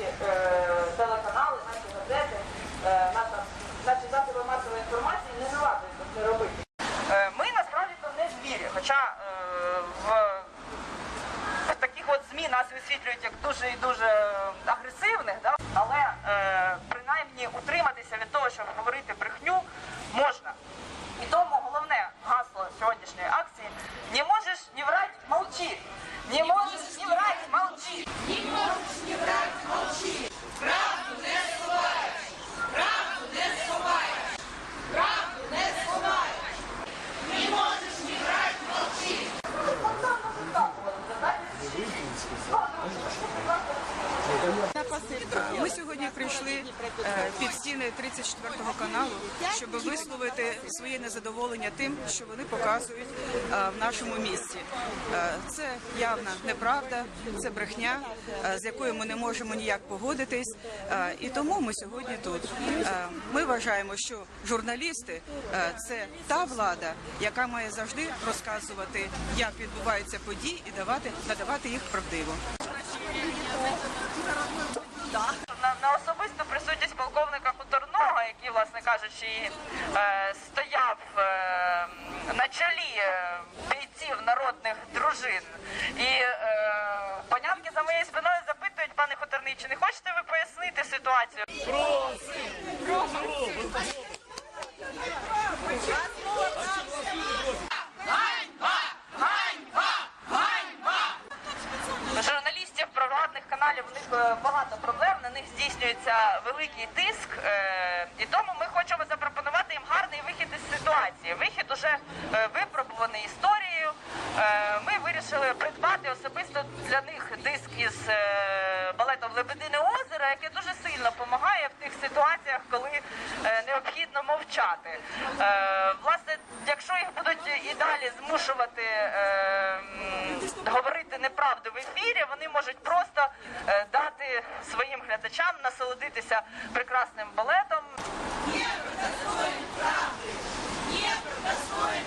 наші е, телеканали, наші газети, е, наша, наші засоби масової інформації не наважуються це робити. Е, ми насправді то не звірі, хоча е, в, в таких от ЗМІ нас висвітлюють як дуже і дуже е, агресивних, да? але е, принаймні утримання. Ми сьогодні прийшли е, під стіни 34 каналу, щоб висловити своє незадоволення тим, що вони показують е, в нашому місті. Е, Це явна неправда, це брехня, е, з якою ми не можемо ніяк погодитись. Е, І тому ми сьогодні тут. Е, Ми вважаємо, що журналісти е, це та влада, яка має завжди розказувати, як відбуваються події, і давати надавати їх правдиво. Який, власне кажучи, е, стояв е, на чолі е, бійців народних дружин. І панянки за моєю спиною запитують, пане Хуторний, чи не хочете ви пояснити ситуацію? журналістів провладних каналів у них багато проблем. На них здійснюється великий тиск, випробуваний історією. Е, ми вирішили придбати особисто для них диск із е, балетом Лебедине озеро, яке дуже сильно допомагає в тих ситуаціях, коли е, необхідно мовчати. Власне, якщо їх будуть і далі змушувати говорити неправду в ефірі, вони можуть просто дати своїм глядачам насолодитися прекрасним балетом. Не протестуем правды! Не протестуем!